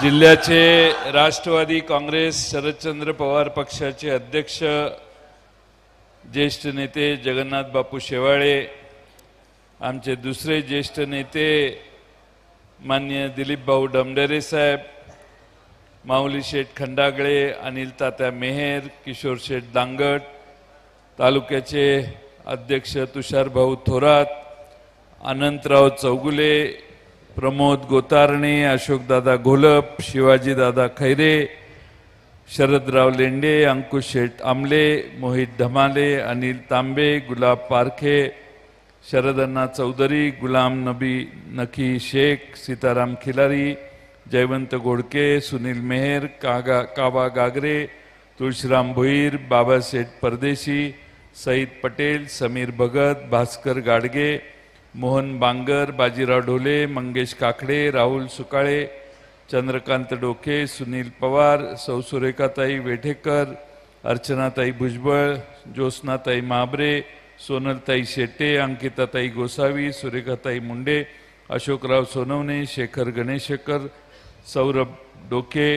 जिल्ह्याचे राष्ट्रवादी काँग्रेस शरदचंद्र पवार पक्षाचे अध्यक्ष ज्येष्ठ नेते जगन्नाथ बापू शेवाळे आमचे दुसरे ज्येष्ठ नेते मान्य दिलीप भाऊ डमडेरे साहेब माऊली शेठ खंडागळे अनिल तात्या मेहेर किशोर शेठ दांगट तालुक्याचे अध्यक्ष तुषारभाऊ थोरात अनंतराव चौगुले प्रमोद गोतारणे अशोकदादा घोलप शिवाजीदादा खैरे शरदराव लेंडे अंकुश शेठ आमले मोहित धमाले अनिल तांबे गुलाब पारखे शरदन्ना चौधरी गुलाम नबी नखी शेख सीताराम खिलारी जयवंत गोडके सुनील मेहर कागा कावा गागरे तुळशीराम भोईर बाबासेठ परदेशी सईद पटेल समीर भगत भास्कर गाडगे मोहन बांगर बाजीराव ढोले मंगेश काकडे राहुल सुकाळे चंद्रकांत डोके सुनील पवार सौ सुरेखाताई वेठेकर अर्चनाताई भुजबळ ज्योत्स्नाताई महाबरे सोनलताई शेटे अंकिताताई गोसावी सुरेखाताई मुंडे अशोकराव सोनवणे शेखर गणेशकर सौरभ डोके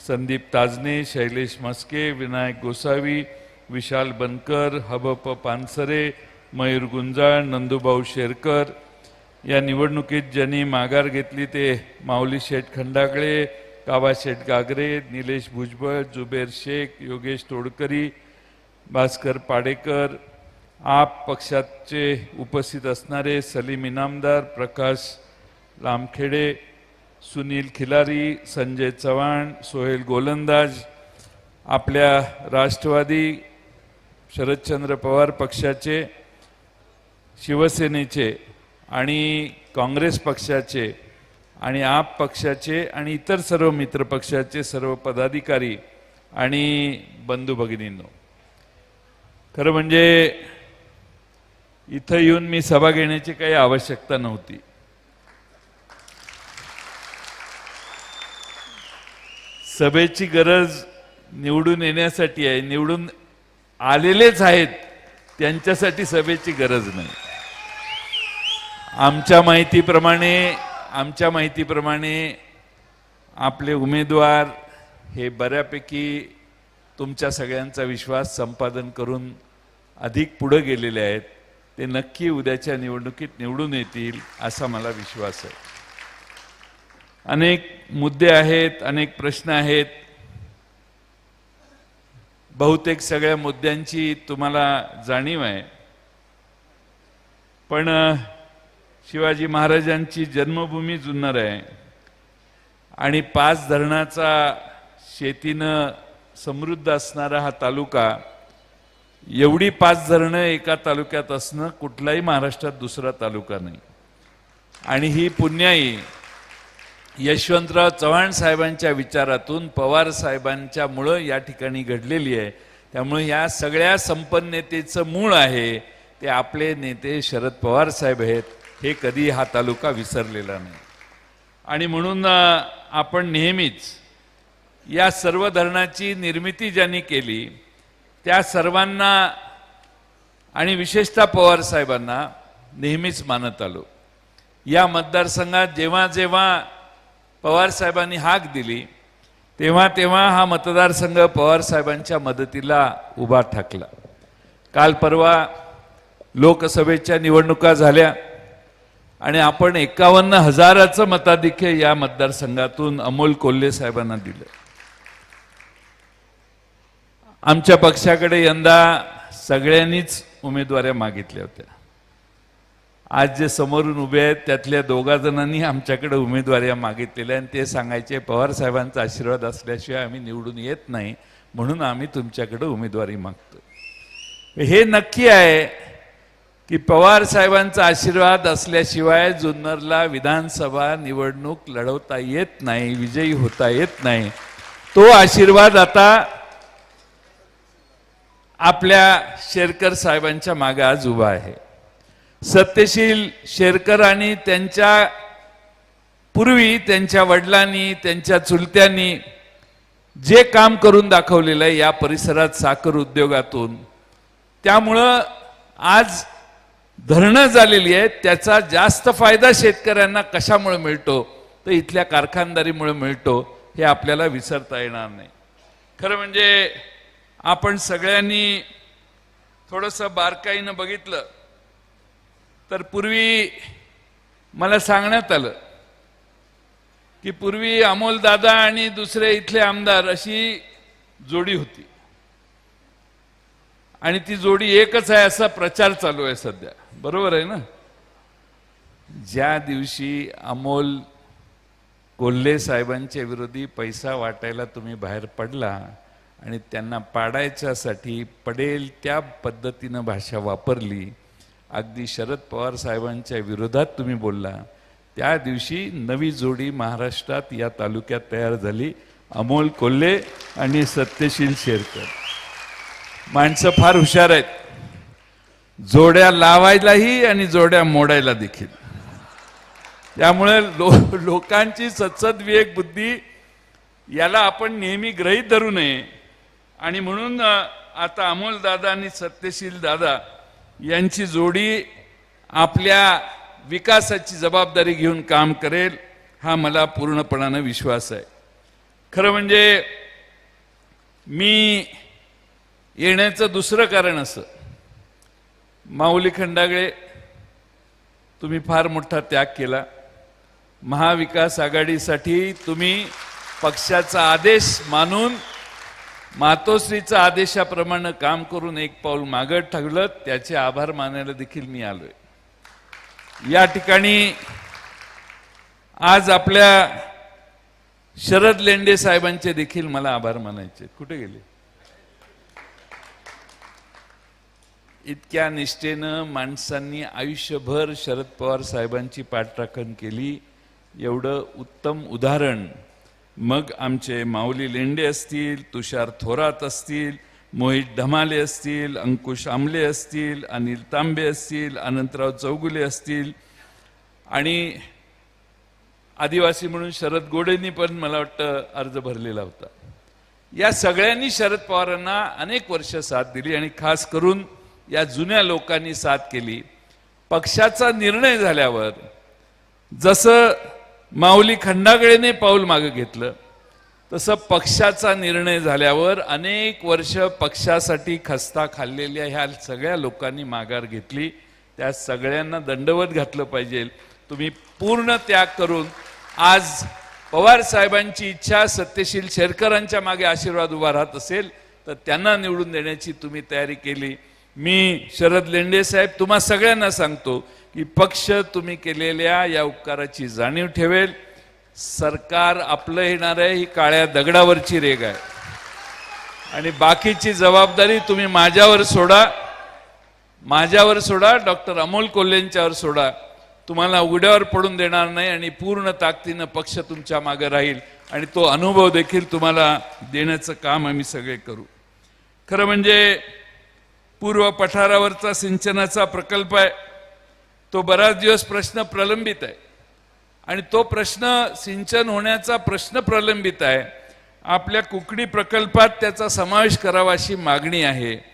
संदीप ताजने शैलेश मस्के विनायक गोसावी विशाल बनकर हबप पानसरे मयूर गुंजाळ नंदुभाऊ शेरकर या निवडणुकीत ज्यांनी माघार घेतली ते माऊली शेठ खंडागळे काबा शेठ गागरे निलेश भुजबळ जुबेर शेख योगेश तोडकरी भास्कर पाडेकर आप पक्षाचे उपस्थित असणारे सलीम इनामदार प्रकाश लामखेडे सुनील खिलारी संजय चव्हाण सोहेल गोलंदाज आपल्या राष्ट्रवादी शरदचंद्र पवार पक्षाचे शिवसेनेचे आणि काँग्रेस पक्षाचे आणि आप पक्षाचे आणि इतर सर्व मित्र पक्षाचे सर्व पदाधिकारी आणि बंधू भगिनींनो. खरं म्हणजे इथं येऊन मी सभा घेण्याची काही आवश्यकता नव्हती. सभेची गरज निवडून येण्यासाठी आहे निवडून आलेलेच आहेत त्यांच्यासाठी सभेची गरज नाही. आमच्या माहितीप्रमाणे आमच्या माहितीप्रमाणे आपले उमेदवार हे बऱ्यापैकी तुमच्या सगळ्यांचा विश्वास संपादन करून अधिक पुढे गेलेले आहेत. ते नक्की उद्याच्या निवडणुकीत निवडून येतील असा मला विश्वास आहे. अनेक मुद्दे आहेत अनेक प्रश्न आहेत. बहुतेक सगळ्या मुद्द्यांची तुम्हाला जाणीव आहे. पण शिवाजी महाराजांची जन्मभूमी जुन्नर आहे. आणि पाच धरणाचा शेतीनं समृद्ध असणारा हा तालुका एवढी पाच धरणं एका तालुक्यात असणं कुठलाही महाराष्ट्रात दुसरा तालुका नाही. आणि ही पुण्याई यशवंतराव चव्हाण साहेबांच्या विचारातून पवार साहेबांच्या मुळं या ठिकाणी घडलेली आहे. त्यामुळे या सगळ्या संपन्नतेचं मूळ आहे ते आपले नेते शरद पवार साहेब आहेत. हे कधी हा तालुका विसरलेला नाही. आणि म्हणून आपण नेहमीच या सर्व धरणाची निर्मिती ज्यांनी केली त्या सर्वांना आणि विशेषतः पवार साहेबांना नेहमीच मानत आलो. या मतदारसंघात जेव्हा जेव्हा पवार साहेबांनी हाक दिली तेव्हा तेव्हा हा मतदारसंघ पवार साहेबांच्या मदतीला उभा ठाकला. काल परवा लोकसभेच्या निवडणुका झाल्या. आणि आपण एकावन्न हजाराचं मताधिक्य या मतदारसंघातून अमोल कोल्हे साहेबांना दिलं. आमच्या पक्षाकडे यंदा सगळ्यांनीच उमेदवाऱ्या मागितल्या होत्या. आज जे समोरून उभे आहेत त्यातल्या दोघा जणांनी आमच्याकडे उमेदवाऱ्या मागितलेल्या आणि ते सांगायचे पवार साहेबांचा आशीर्वाद असल्याशिवाय आम्ही निवडून येत नाही म्हणून आम्ही तुमच्याकडे उमेदवारी मागतो हे नक्की आहे की पवार साहेबांचा आशीर्वाद असल्याशिवाय जुन्नरला विधानसभा निवडणूक लढवता येत नाही विजयी होता येत नाही. तो आशीर्वाद आता आपल्या शेरकर साहेबांच्या मागे आज उभा आहे. सत्यशील शेरकर आणि त्यांच्या पूर्वी त्यांच्या वडिलांनी त्यांच्या चुलत्यांनी जे काम करून दाखवलेलं आहे या परिसरात साखर उद्योगातून त्यामुळं आज धरणं झालेली आहेत त्याचा जास्त फायदा शेतकऱ्यांना कशामुळे मिळतो? तर इथल्या कारखानदारीमुळे मिळतो हे आपल्याला विसरता येणार नाही. खरं म्हणजे आपण सगळ्यांनी थोडंसं बारकाईनं बघितलं तर पूर्वी मला सांगण्यात आलं की पूर्वी अमोल दादा आणि दुसरे इथले आमदार अशी जोडी होती. आणि ती जोडी एकच आहे असा प्रचार चालू आहे सध्या. बरोबर आहे ना? ज्या दिवशी अमोल कोल्हे साहेबांच्या विरोधी पैसा वाटायला तुम्ही बाहेर पडला आणि त्यांना पाडायच्यासाठी पडेल त्या पद्धतीनं भाषा वापरली अगदी शरद पवार साहेबांच्या विरोधात तुम्ही बोलला. त्या दिवशी नवी जोडी महाराष्ट्रात या तालुक्यात तयार झाली. अमोल कोल्हे आणि सत्यशील शेरकर. माणसं फार हुशार आहेत. जोड्या लावायलाही आणि जोड्या मोडायला देखील. त्यामुळे लो लोकांची सत्सद विवेक बुद्धी याला आपण नेहमी ग्रहीत धरू नये. आणि म्हणून आता अमोल दादा आणि सत्यशील दादा यांची जोडी आपल्या विकासाची जबाबदारी घेऊन काम करेल हा मला पूर्णपणानं विश्वास आहे. खरं म्हणजे मी येण्याचं दुसरं कारण असं माऊली खंडागळे तुम्ही फार मोठा त्याग केला. महाविकास आघाडीसाठी तुम्ही पक्षाचा आदेश मानून मातोश्रीचा आदेशाप्रमाणे काम करून एक पाऊल मागं ठेवलं. त्याचे आभार मानायला देखील मी आलोय. या ठिकाणी आज आपल्या शरद लेंडे साहेबांचे देखील मला आभार मानायचे. कुठे गेले? इतक्या निष्ठेनं माणसांनी आयुष्यभर शरद पवार साहेबांची पाठराखण केली. एवढं उत्तम उदाहरण. मग आमचे माऊली लेंडे असतील तुषार थोरात असतील मोहित ढमाले असतील अंकुश आमले असतील अनिल तांबे असतील अनंतराव चौगुले असतील. आणि आदिवासी म्हणून शरद गोडेंनी पण मला वाटतं अर्ज भरलेला होता. या सगळ्यांनी शरद पवारांना अनेक वर्ष साथ दिली आणि खास करून या जुन्या लोकांनी साथ केली. पक्षाचा निर्णय झाल्यावर जसं माऊली खंडागळेने पाऊल मागे घेतलं तसं पक्षाचा निर्णय झाल्यावर अनेक वर्ष पक्षासाठी खस्ता खाल्लेल्या ह्या सगळ्या लोकांनी माघार घेतली. त्या सगळ्यांना दंडवत घातलं पाहिजे. तुम्ही पूर्ण त्याग करून आज पवार साहेबांची इच्छा सत्यशील शेरकरांच्या मागे आशीर्वाद उभा राहत असेल तर त्यांना निवडून देण्याची तुम्ही तयारी केली. मी शरद लेंडे साहेब तुम्हा सगळ्यांना सांगतो की पक्ष तुम्ही केलेल्या या उपकाराची जाणीव ठेवेल. सरकार आपलं येणार आहे ही काळ्या दगडावरची रेग आहे. आणि बाकीची जबाबदारी तुम्ही माझ्यावर सोडा. माझ्यावर सोडा डॉक्टर अमोल कोल्हेंच्यावर सोडा. तुम्हाला उघड्यावर पडून देणार नाही आणि पूर्ण ताकदीनं पक्ष तुमच्या मागे राहील आणि तो अनुभव देखील तुम्हाला देण्याचं काम आम्ही सगळे करू. खरं म्हणजे पूर्व पठारावरचा सिंचनाचा प्रकल्प आहे. तो बराच दिवस प्रश्न प्रलंबित आहे. आणि तो प्रश्न सिंचन होण्याचा प्रश्न प्रलंबित आहे. आपल्या कुकडी प्रकल्पात त्याचा समावेश करावा अशी मागणी आहे.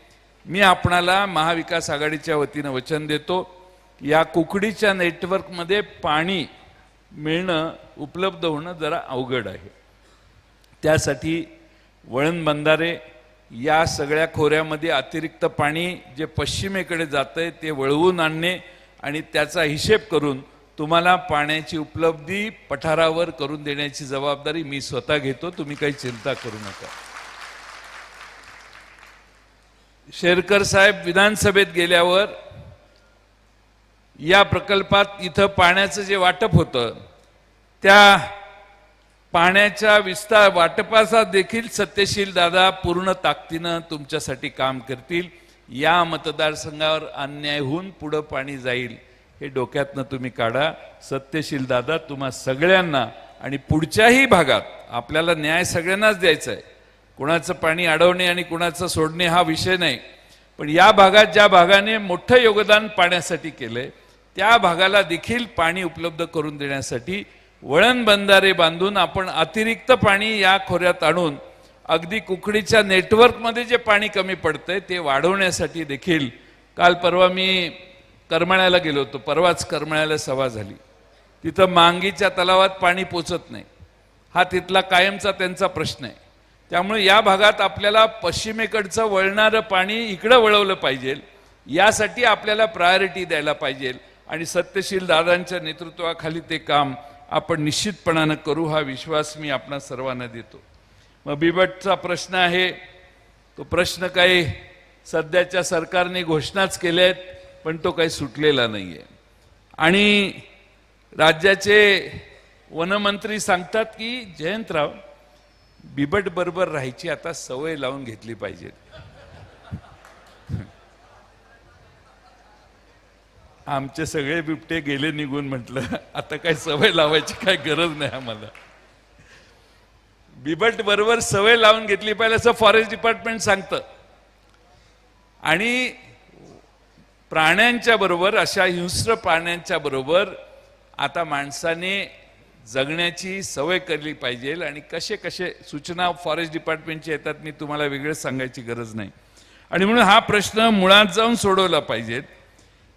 मी आपणाला महाविकास आघाडीच्या वतीनं वचन देतो. या कुकडीच्या नेटवर्कमध्ये पाणी मिळणं उपलब्ध होणं जरा अवघड आहे. त्यासाठी वळण बंधारे या सगळ्या खोऱ्यामध्ये अतिरिक्त पाणी जे पश्चिमेकडे जातंय ते वळवून आणणे आणि त्याचा हिशेब करून तुम्हाला पाण्याची उपलब्धी पठारावर करून देण्याची जबाबदारी मी स्वतः घेतो. तुम्ही काही चिंता करू नका. शेरकर साहेब विधानसभेत गेल्यावर या प्रकल्पात इथं पाण्याचं जे वाटप होतं त्या पाण्याच्या विस्तार वाटपाचा देखील सत्यशील दादा पूर्ण ताकदीनं तुमच्यासाठी काम करतील. या मतदारसंघावर अन्याय होऊन पुढं पाणी जाईल हे डोक्यातनं तुम्ही काढा. सत्यशील दादा तुम्हा सगळ्यांना आणि पुढच्याही भागात आपल्याला न्याय सगळ्यांनाच द्यायचा आहे. कुणाचं पाणी अडवणे आणि कुणाचं सोडणे हा विषय नाही. पण या भागात ज्या भागाने मोठं योगदान पाण्यासाठी केलंय त्या भागाला देखील पाणी उपलब्ध करून देण्यासाठी वळण बंधारे बांधून आपण अतिरिक्त पाणी या खोऱ्यात आणून अगदी कुकडीच्या नेटवर्कमध्ये जे पाणी कमी पडतंय ते वाढवण्यासाठी देखील काल परवा मी करमाळ्याला गेलो होतो. परवाच करमाळ्याला सभा झाली. तिथं मांगीच्या तलावात पाणी पोचत नाही. हा तिथला कायमचा त्यांचा प्रश्न आहे. त्यामुळे या भागात आपल्याला पश्चिमेकडचं वळणारं पाणी इकडं वळवलं पाहिजे. यासाठी आपल्याला प्रायोरिटी द्यायला पाहिजे. आणि सत्यशील दादांच्या नेतृत्वाखाली ते काम आपण निश्चितपणानं करू हा विश्वास मी आपणा सर्वांना देतो. मग बिबटचा प्रश्न आहे तो प्रश्न काही सध्याच्या सरकारने घोषणाच केल्या आहेत पण तो काही सुटलेला नाही आहे आणि राज्याचे वनमंत्री सांगतात की जयंतराव बिबट बरोबर राहायची आता सवय लावून घेतली पाहिजे आमचे सगळे बिबटे गेले निघून म्हटलं. आता काय सवय लावायची काय गरज नाही आम्हाला. बिबट बरोबर सवय लावून घेतली पाहिजे असं फॉरेस्ट डिपार्टमेंट सांगतं. आणि प्राण्यांच्या बरोबर अशा हिंस्र प्राण्यांच्या बरोबर आता माणसाने जगण्याची सवय केली पाहिजे आणि कसे कसे सूचना फॉरेस्ट डिपार्टमेंटची येतात मी तुम्हाला वेगळं सांगायची गरज नाही. आणि म्हणून हा प्रश्न मुळात जाऊन सोडवला पाहिजेत.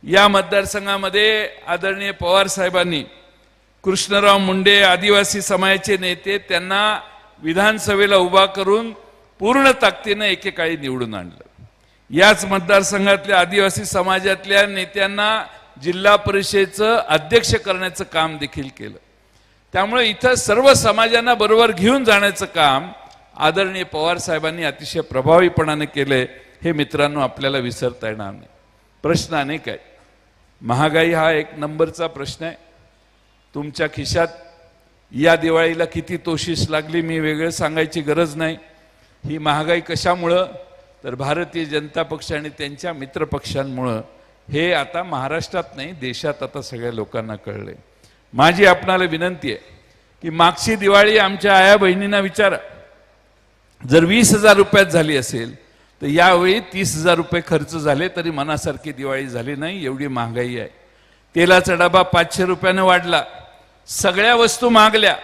या मतदारसंघामध्ये आदरणीय पवार साहेबांनी कृष्णराव मुंडे आदिवासी समाजाचे नेते त्यांना विधानसभेला उभा करून पूर्ण ताकदीनं एकेकाळी निवडून आणलं. याच मतदारसंघातल्या आदिवासी समाजातल्या नेत्यांना जिल्हा परिषदेचं अध्यक्ष करण्याचं काम देखील केलं. त्यामुळे इथं सर्व समाजांना बरोबर घेऊन जाण्याचं काम आदरणीय पवार साहेबांनी अतिशय प्रभावीपणाने केलंय हे मित्रांनो आपल्याला विसरता येणार नाही. प्रश्न अनेक आहेत. महागाई हा एक नंबरचा प्रश्न आहे. तुमच्या खिशात या दिवाळीला किती तोशीस लागली मी वेगळं सांगायची गरज नाही. ही महागाई कशामुळं? तर भारतीय जनता पक्ष आणि त्यांच्या मित्रपक्षांमुळं हे आता महाराष्ट्रात नाही देशात आता सगळ्या लोकांना कळले माझी आपणाला विनंती आहे की मागची दिवाळी आमच्या आया बहिणींना विचारा. जर वीस हजार रुपयात झाली असेल तर यावेळी तीस हजार रुपये खर्च झाले तरी मनासारखी दिवाळी झाली नाही एवढी महागाई आहे. तेलाचा डबा पाचशे रुपयानं वाढला. सगळ्या वस्तू मागल्या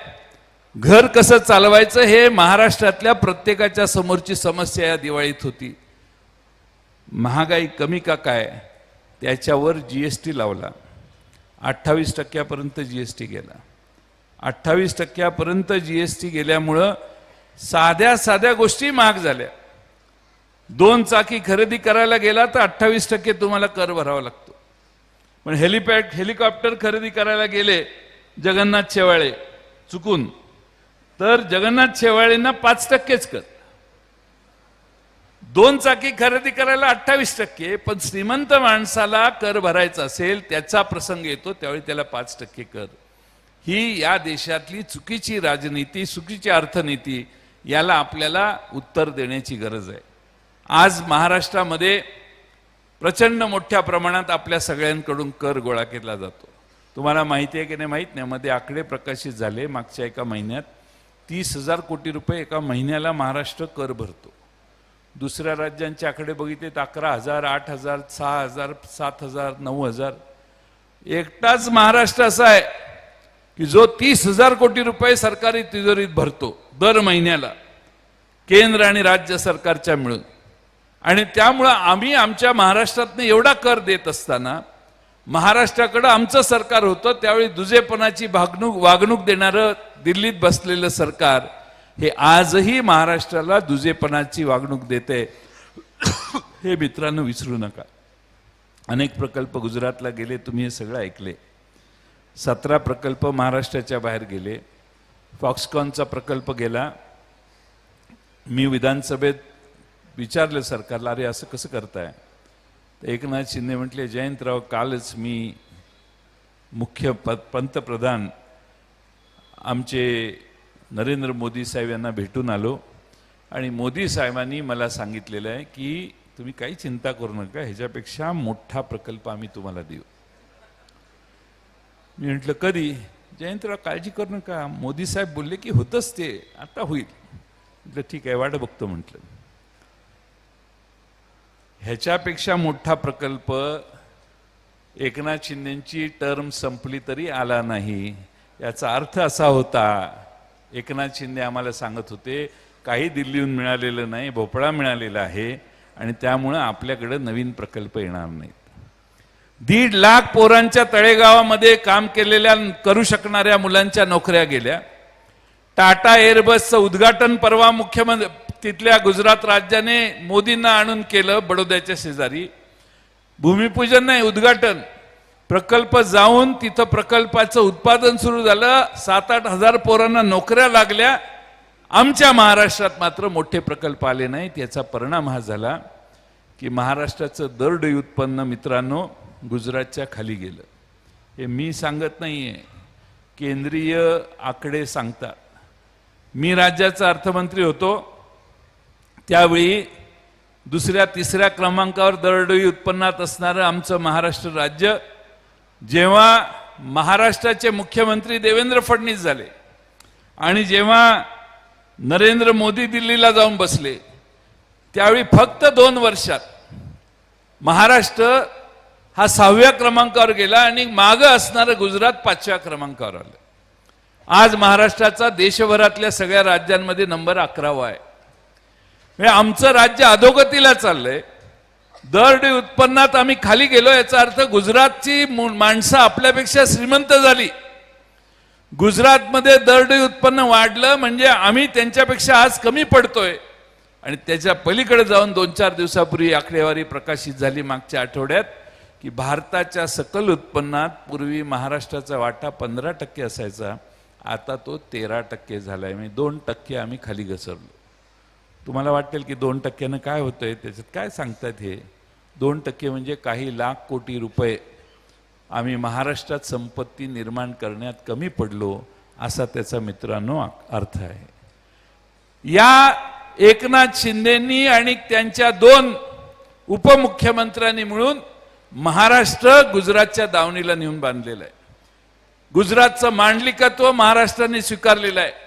घर कसं चालवायचं हे महाराष्ट्रातल्या प्रत्येकाच्या समोरची समस्या या दिवाळीत होती. महागाई कमी का काय? त्याच्यावर जी एस टी लावला. अठ्ठावीस टक्क्यापर्यंत जी एस टी गेला. अठ्ठावीस टक्क्यापर्यंत जी एस टी गेल्यामुळं साध्या साध्या गोष्टी महाग झाल्या. दोन चाकी खरेदी करायला गेला तर अठ्ठावीस टक्के तुम्हाला कर भरावा लागतो. पण हेलिपॅड हेलिकॉप्टर खरेदी करायला गेले जगन्नाथ शेवाळे चुकून. तर जगन्नाथ शेवाळेंना पाच टक्केच कर. दोन चाकी खरेदी करायला अठ्ठावीस टक्के पण श्रीमंत माणसाला कर भरायचा असेल त्याचा प्रसंग येतो त्यावेळी त्याला पाच टक्के कर. ही या देशातली चुकीची राजनीती चुकीची अर्थनीती याला आपल्याला उत्तर देण्याची गरज आहे. आज महाराष्ट्रामध्ये प्रचंड मोठ्या प्रमाणात आपल्या सगळ्यांकडून कर गोळा केला जातो. तुम्हाला माहिती आहे की नाही माहीत? नाही मध्ये आकडे प्रकाशित झाले मागच्या एका महिन्यात. तीस हजार कोटी रुपये एका महिन्याला महाराष्ट्र कर भरतो. दुसऱ्या राज्यांचे आकडे बघितले तर अकरा हजार आठ हजार सहा हजार सात हजार नऊ हजार. एकटाच महाराष्ट्र असा आहे की जो तीस हजार कोटी रुपये सरकारी तिजोरीत भरतो दर महिन्याला. केंद्र आणि राज्य सरकारच्या मिळून. आणि त्यामुळं आम्ही आमच्या महाराष्ट्रातनं एवढा कर देत असताना महाराष्ट्राकडं आमचं सरकार होतं त्यावेळी दुजेपणाची वागणूक वागणूक देणारं दिल्लीत बसलेलं सरकार हे आजही महाराष्ट्राला दुजेपणाची वागणूक देते हे मित्रांनो विसरू नका. अनेक प्रकल्प गुजरातला गेले तुम्ही हे सगळं ऐकले. सतरा प्रकल्प महाराष्ट्राच्या बाहेर गेले. फॉक्सकॉनचा प्रकल्प गेला. मी विधानसभेत विचारलं सरकारला अरे असं कसं करताय? तर एकनाथ शिंदे म्हटले जयंतराव कालच मी मुख्य प पंतप्रधान आमचे नरेंद्र मोदी साहेब यांना भेटून आलो आणि मोदी साहेबांनी मला सांगितलेलं आहे की तुम्ही काही चिंता करू नका ह्याच्यापेक्षा मोठा प्रकल्प आम्ही तुम्हाला देऊ. मी म्हटलं कधी? जयंतराव काळजी करू नका. मोदी साहेब बोलले की होतच ते. आता होईल. म्हटलं ठीक आहे वाट बघतो म्हटलं. ह्याच्यापेक्षा मोठा प्रकल्प एकनाथ शिंदेची टर्म संपली तरी आला नाही. याचा अर्थ असा होता एकनाथ शिंदे आम्हाला सांगत होते काही दिल्लीहून मिळालेलं नाही भोपळा मिळालेला आहे आणि त्यामुळं आपल्याकडे नवीन प्रकल्प येणार नाहीत. दीड लाख पोरांच्या तळेगावामध्ये काम केलेल्या करू शकणाऱ्या मुलांच्या नोकऱ्या गेल्या. टाटा एअरबसचं उद्घाटन परवा मुख्यमंत्री तिथल्या गुजरात राज्याने मोदींना आणून केलं बडोद्याच्या शेजारी. भूमिपूजन नाही उद्घाटन. प्रकल्प जाऊन तिथं प्रकल्पाचं उत्पादन सुरू झालं. सात आठ हजार पोरांना नोकऱ्या लागल्या. आमच्या महाराष्ट्रात मात्र मोठे प्रकल्प आले नाहीत. याचा परिणाम हा झाला की महाराष्ट्राचं दरडोई उत्पन्न मित्रांनो गुजरातच्या खाली गेलं. हे मी सांगत नाही आहे केंद्रीय आकडे सांगतात. मी राज्याचा अर्थमंत्री होतो. त्यावेळी दुसऱ्या तिसऱ्या क्रमांकावर दरडोई उत्पन्नात असणारं आमचं महाराष्ट्र राज्य जेव्हा महाराष्ट्राचे मुख्यमंत्री देवेंद्र फडणवीस झाले आणि जेव्हा नरेंद्र मोदी दिल्लीला जाऊन बसले त्यावेळी फक्त दोन वर्षात महाराष्ट्र हा सहाव्या क्रमांकावर गेला आणि मागं असणारं गुजरात पाचव्या क्रमांकावर आलं. आज महाराष्ट्राचा देशभरातल्या सगळ्या राज्यांमध्ये नंबर अकरावा आहे. म्हणजे आमचं राज्य अधोगतीला चाललंय. दरडी उत्पन्नात आम्ही खाली गेलो याचा अर्थ गुजरातची मु- माणसं आपल्यापेक्षा श्रीमंत झाली. गुजरातमध्ये दरडी उत्पन्न वाढलं म्हणजे आम्ही त्यांच्यापेक्षा आज कमी पडतोय. आणि त्याच्या पलीकडे जाऊन दोन चार दिवसापूर्वी आकडेवारी प्रकाशित झाली मागच्या आठवड्यात की भारताच्या सकल उत्पन्नात पूर्वी महाराष्ट्राचा वाटा पंधरा टक्के असायचा आता तो तेरा टक्के झालाय. म्हणजे दोन टक्के आम्ही खाली घसरलो. तुम्हाला वाटेल की दोन टक्क्यानं काय होतं आहे त्याच्यात काय सांगतात हे? दोन टक्के म्हणजे काही लाख कोटी रुपये आम्ही महाराष्ट्रात संपत्ती निर्माण करण्यात कमी पडलो असा त्याचा मित्रांनो अर्थ आहे. या एकनाथ शिंदेंनी आणि त्यांच्या दोन उपमुख्यमंत्र्यांनी मिळून महाराष्ट्र गुजरातच्या दावणीला नेऊन बांधलेलं आहे. गुजरातचं मांडलिकत्व महाराष्ट्राने स्वीकारलेलं आहे.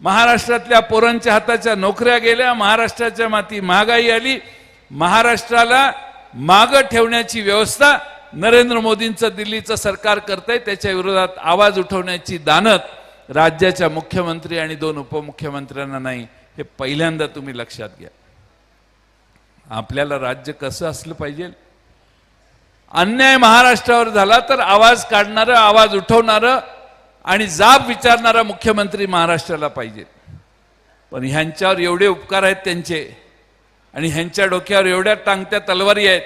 महाराष्ट्रातल्या पोरांच्या हाताच्या नोकऱ्या गेल्या महाराष्ट्राच्या माती महागाई आली. महाराष्ट्राला माग ठेवण्याची व्यवस्था नरेंद्र मोदींचं दिल्लीचं सरकार करतंय त्याच्या विरोधात आवाज उठवण्याची दानत राज्याच्या मुख्यमंत्री आणि दोन उपमुख्यमंत्र्यांना नाही. हे पहिल्यांदा तुम्ही लक्षात घ्या. आपल्याला राज्य कसं असलं पाहिजे? अन्याय महाराष्ट्रावर झाला तर आवाज काढणारं आवाज उठवणारं आणि जाब विचारणारा मुख्यमंत्री महाराष्ट्राला पाहिजे. पण ह्यांच्यावर एवढे उपकार आहेत त्यांचे आणि ह्यांच्या डोक्यावर एवढ्या टांगत्या तलवारी आहेत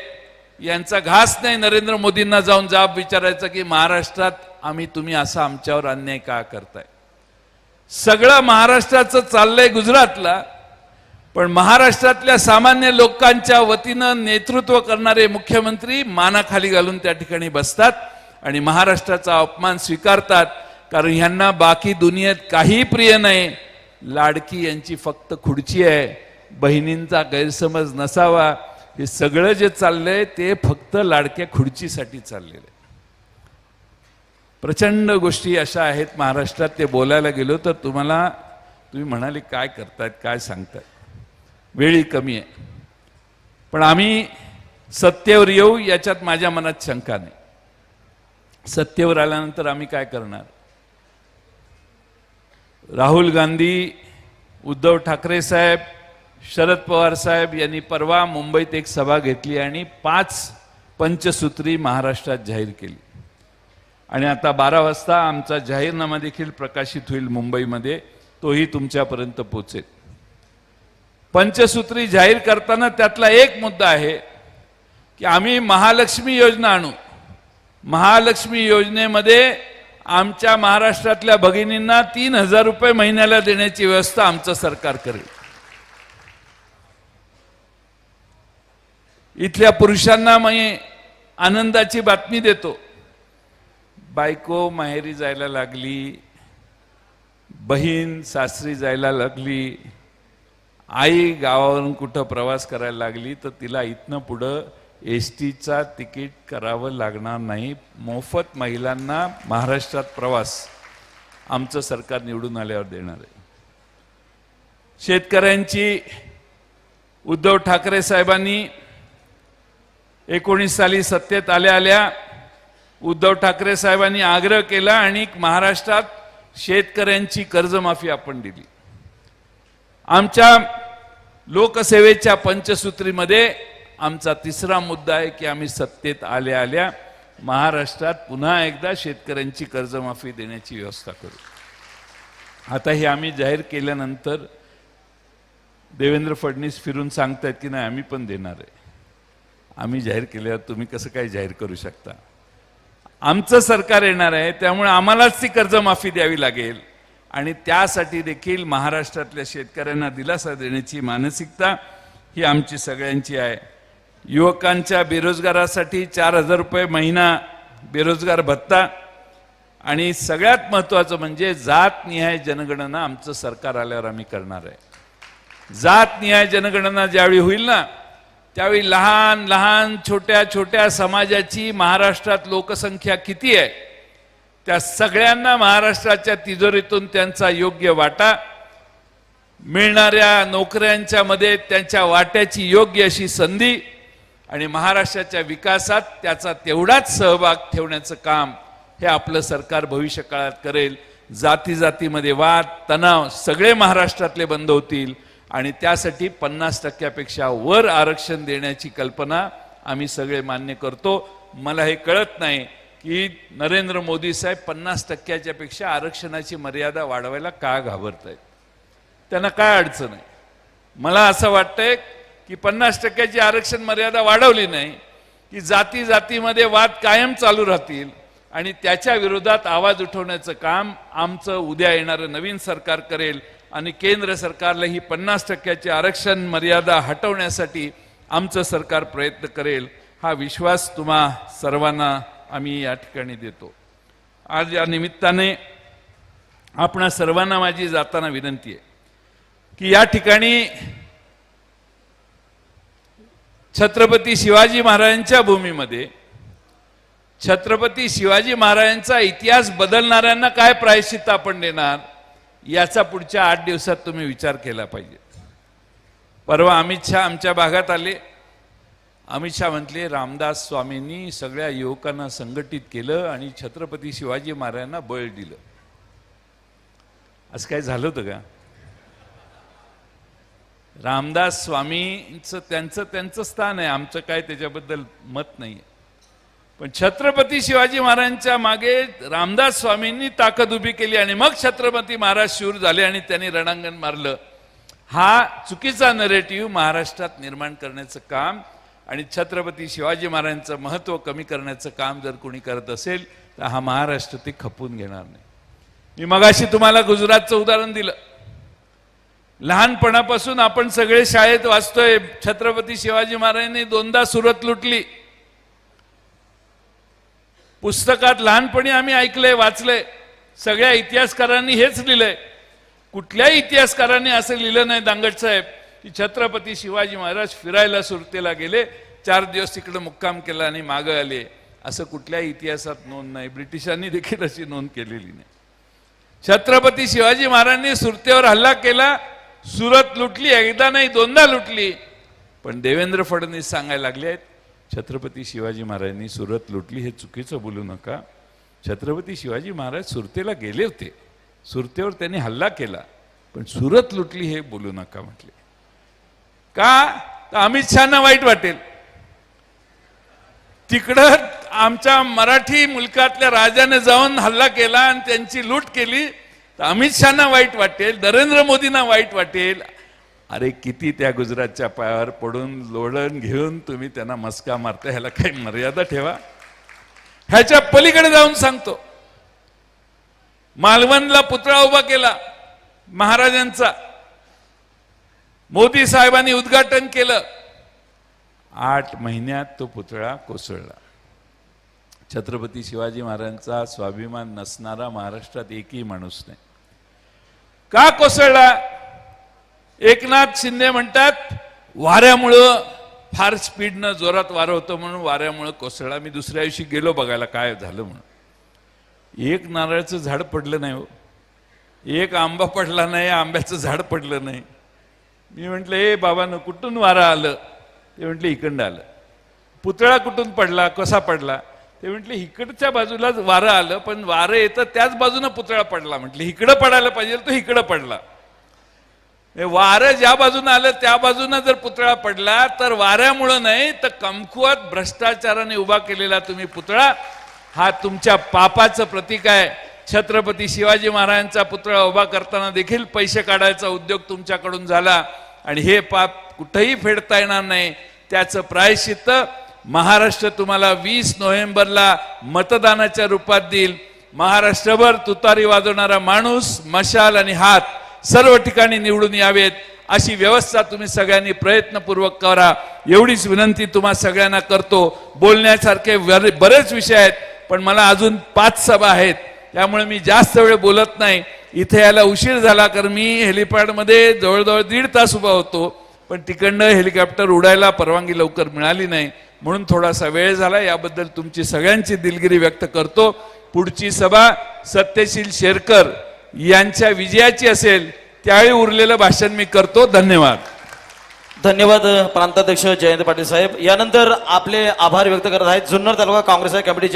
यांचा घास नाही नरेंद्र मोदींना जाऊन जाब विचारायचा की महाराष्ट्रात आम्ही तुम्ही असा आमच्यावर अन्याय का करताय? सगळं महाराष्ट्राचं चाललंय गुजरातला पण महाराष्ट्रातल्या सामान्य लोकांच्या वतीनं नेतृत्व करणारे मुख्यमंत्री मानाखाली घालून त्या ठिकाणी बसतात आणि महाराष्ट्राचा अपमान स्वीकारतात. कारण ह्यांना बाकी दुनियेत काही प्रिय नाही. लाडकी यांची फक्त खुर्ची आहे. बहिणींचा गैरसमज नसावा. हे सगळं जे चाललंय ते फक्त लाडक्या खुर्चीसाठी चाललेलं आहे. प्रचंड गोष्टी अशा आहेत. महाराष्ट्रात ते बोलायला गेलो तर तुम्हाला तुम्ही म्हणाले काय करतायत? काय सांगतायत? वेळी कमी आहे. पण आम्ही सत्तेवर येऊ याच्यात माझ्या मनात शंका नाही. सत्तेवर आल्यानंतर आम्ही काय करणार? राहुल गांधी उद्धव ठाकरे साहेब शरद पवार साहेब यांनी परवा मुंबईत एक सभा घेतली आणि पाच पंचसूत्री महाराष्ट्रात जाहीर केली. आणि आता बारा वाजता आमचा जाहीरनामा देखील प्रकाशित होईल मुंबईमध्ये. तोही तुमच्यापर्यंत पोचेल. पंचसूत्री जाहीर करताना त्यातला एक मुद्दा आहे की आम्ही महालक्ष्मी योजना आणू. महालक्ष्मी योजनेमध्ये आमच्या महाराष्ट्रातल्या भगिनींना तीन हजार रुपये महिन्याला देण्याची व्यवस्था आमचं सरकार करेल. इथल्या पुरुषांना मी आनंदाची बातमी देतो. बायको माहेरी जायला लागली बहीण सासरी जायला लागली आई गावावरून कुठं प्रवास करायला लागली तर तिला इथनं पुढं एस टीचा तिकीट करावं लागणार नाही. मोफत महिलांना महाराष्ट्रात प्रवास आमचं सरकार निवडून आल्यावर देणार आहे. शेतकऱ्यांची उद्धव ठाकरे साहेबांनी एकोणीस साली सत्तेत आल्या आल्या उद्धव ठाकरे साहेबांनी आग्रह केला आणि महाराष्ट्रात शेतकऱ्यांची कर्जमाफी आपण दिली. आमच्या लोकसेवेच्या पंचसूत्रीमध्ये आमचा तिसरा मुद्दा आहे की आम्ही सत्तेत आल्या आल्या महाराष्ट्रात पुन्हा एकदा शेतकऱ्यांची कर्जमाफी देण्याची व्यवस्था करू. आता हे आम्ही जाहीर केल्यानंतर देवेंद्र फडणवीस फिरून सांगतायत की नाही आम्ही पण देणार आहे. आम्ही जाहीर केल्यावर तुम्ही कसं काय जाहीर करू शकता? आमचं सरकार येणार आहे त्यामुळे आम्हालाच ती कर्जमाफी द्यावी लागेल. आणि त्यासाठी देखील महाराष्ट्रातल्या शेतकऱ्यांना दिलासा देण्याची मानसिकता ही आमची सगळ्यांची आहे. युवकांच्या बेरोजगारासाठी चार हजार रुपये महिना बेरोजगार भत्ता. आणि सगळ्यात महत्त्वाचं म्हणजे जातनिहाय जनगणना आमचं सरकार आल्यावर आम्ही करणार आहे. जातनिहाय जनगणना ज्यावेळी होईल ना त्यावेळी लहान लहान छोट्या छोट्या समाजाची महाराष्ट्रात लोकसंख्या किती आहे त्या सगळ्यांना महाराष्ट्राच्या तिजोरीतून त्यांचा योग्य वाटा मिळणाऱ्या नोकऱ्यांच्या मध्ये त्यांच्या वाट्याची योग्य अशी संधी आणि महाराष्ट्राच्या विकासात त्याचा तेवढाच सहभाग ठेवण्याचं काम हे आपलं सरकार भविष्य काळात करेल. जाती जातीमध्ये वाद तणाव सगळे महाराष्ट्रातले बंद होतील आणि त्यासाठी पन्नास टक्क्यापेक्षा वर आरक्षण देण्याची कल्पना आम्ही सगळे मान्य करतो. मला हे कळत नाही की नरेंद्र मोदी साहेब पन्नास टक्क्याच्या पेक्षा आरक्षणाची मर्यादा वाढवायला का घाबरत आहेत त्यांना काय अडचण आहे? मला असं वाटतंय की पन्नास टक्क्याची आरक्षण मर्यादा वाढवली नाही की जाती जातीमध्ये वाद कायम चालू राहतील आणि त्याच्या विरोधात आवाज उठवण्याचं काम आमचं उद्या येणारं नवीन सरकार करेल आणि केंद्र सरकारला ही पन्नास टक्क्याची आरक्षण मर्यादा हटवण्यासाठी आमचं सरकार प्रयत्न करेल हा विश्वास तुम्हा सर्वांना आम्ही या ठिकाणी देतो. आज या निमित्ताने आपणा सर्वांना माझी जाताना विनंती आहे की या ठिकाणी छत्रपती शिवाजी महाराजांच्या भूमीमध्ये छत्रपती शिवाजी महाराजांचा इतिहास बदलणाऱ्यांना काय प्रायश्चित्त आपण देणार याचा पुढच्या आठ दिवसात तुम्ही विचार केला पाहिजे. परवा अमित शहा आमच्या भागात आले. अमित शहा म्हटले रामदास स्वामींनी सगळ्या युवकांना संघटित केलं आणि छत्रपती शिवाजी महाराजांना बळ दिलं. असं काय झालं होतं का? रामदास स्वामींचं त्यांचं त्यांचं स्थान आहे. आमचं काय त्याच्याबद्दल मत नाही पण छत्रपती शिवाजी महाराजांच्या मागे रामदास स्वामींनी ताकद उभी केली आणि मग छत्रपती महाराज शूर झाले आणि त्यांनी रणांगण मारलं. हा चुकीचा नरेटिव्ह महाराष्ट्रात निर्माण करण्याचं काम आणि छत्रपती शिवाजी महाराजांचं महत्त्व कमी करण्याचं काम जर कोणी करत असेल तर हा महाराष्ट्र ते खपून घेणार नाही. मी मगाशी तुम्हाला गुजरातचं उदाहरण दिलं. लहानपणापासून आपण सगळे शाळेत वाचतोय. छत्रपती शिवाजी महाराजांनी दोनदा सुरत लुटली. पुस्तकात लहानपणी आम्ही ऐकलंय वाचलंय. सगळ्या इतिहासकारांनी हेच लिहिलंय. कुठल्याही इतिहासकारांनी असं लिहिलं नाही दांगट साहेब की छत्रपती शिवाजी महाराज फिरायला सुरतेला गेले चार दिवस तिकडे मुक्काम केला आणि मागं आले. असं कुठल्याही इतिहासात नोंद नाही. ब्रिटिशांनी देखील अशी नोंद केलेली नाही. छत्रपती शिवाजी महाराजांनी सुरतेवर हल्ला केला सुरत लुटली एकदा नाही दोनदा लुटली. पण देवेंद्र फडणवीस सांगायला लागले आहेत छत्रपती शिवाजी महाराजांनी सुरत लुटली हे चुकीचं बोलू नका. छत्रपती शिवाजी महाराज सुरतेला गेले होते. सुरतेवर त्यांनी हल्ला केला. पण सुरत लुटली हे बोलू नका म्हटले. का? तर अमित शहाना वाईट वाटेल. तिकडं आमच्या मराठी मुलकातल्या राजाने जाऊन हल्ला केला आणि त्यांची लूट केली. तर अमित शहाना वाईट वाटेल नरेंद्र मोदींना वाईट वाटेल. अरे किती त्या गुजरातच्या पायावर पडून लोळण घेऊन तुम्ही त्यांना मस्का मारता ह्याला काही मर्यादा ठेवा. ह्याच्या पलीकडे जाऊन सांगतो. मालवणला पुतळा उभा केला महाराजांचा. मोदी साहेबांनी उद्घाटन केलं. आठ महिन्यात तो पुतळा कोसळला. छत्रपती शिवाजी महाराजांचा स्वाभिमान नसणारा महाराष्ट्रात एकही माणूस नाही. का कोसळला? एकनाथ शिंदे म्हणतात वाऱ्यामुळं फार स्पीडनं जोरात वारं होतं म्हणून वाऱ्यामुळं कोसळला. मी दुसऱ्या दिवशी गेलो बघायला काय झालं म्हणून. एक नारळाचं झाड पडलं नाही हो. एक आंबा पडला नाही आंब्याचं झाड पडलं नाही. मी म्हटलं ए बाबानं कुठून वारं आलं? ते म्हटले इकडं आलं. पुतळा कुठून पडला? कसा पडला? ते म्हटले इकडच्या बाजूलाच वारं आलं पण वारं येतं त्याच बाजूनं पुतळा पडला म्हटलं. इकडं पडायला पाहिजे तो इकडं पडला. हे वारं ज्या बाजूनं आलं त्या बाजूनं जर पुतळा पडला तर वाऱ्यामुळं नाही तर कमकुवत भ्रष्टाचाराने उभा केलेला तुम्ही पुतळा हा तुमच्या पापाचं प्रतीक आहे. छत्रपती शिवाजी महाराजांचा पुतळा उभा करताना देखील पैसे काढायचा उद्योग तुमच्याकडून झाला. आणि हे पाप कुठंही फेडता येणार नाही. त्याचं प्रायश्चित्त महाराष्ट्र तुम्हाला वीस नोव्हेंबरला मतदानाच्या रूपात देईल. महाराष्ट्रभर तुतारी वाजवणारा माणूस मशाल आणि हात सर्व ठिकाणी निवडून यावेत. अशी व्यवस्था तुम्ही सगळ्यांनी प्रयत्नपूर्वक करा. एवढीच विनंती तुम्हा सगळ्यांना करतो. बोलण्यासारखे बरेच विषय आहेत पण मला अजून पाच सभा आहेत. त्यामुळे मी जास्त वेळ बोलत नाही. इथे यायला उशीर झाला कारण मी हेलिपॅडमध्ये जवळजवळ दीड तास उभा होतो. पण तिकडनं हेलिकॉप्टर उडायला परवानगी लवकर मिळाली नाही. म्हणून थोडासा वेळ झाला याबद्दल तुमची सगळ्यांची दिलगिरी व्यक्त करतो. पुढची सभा सत्यशील शेरकर यांच्या विजयाची असेल त्यावेळी उरलेलं भाषण मी करतो. धन्यवाद. धन्यवाद प्रांताध्यक्ष जयंत पाटील साहेब. यानंतर आपले आभार व्यक्त करत आहेत जुन्नर तालुका काँग्रेस कमिटीचे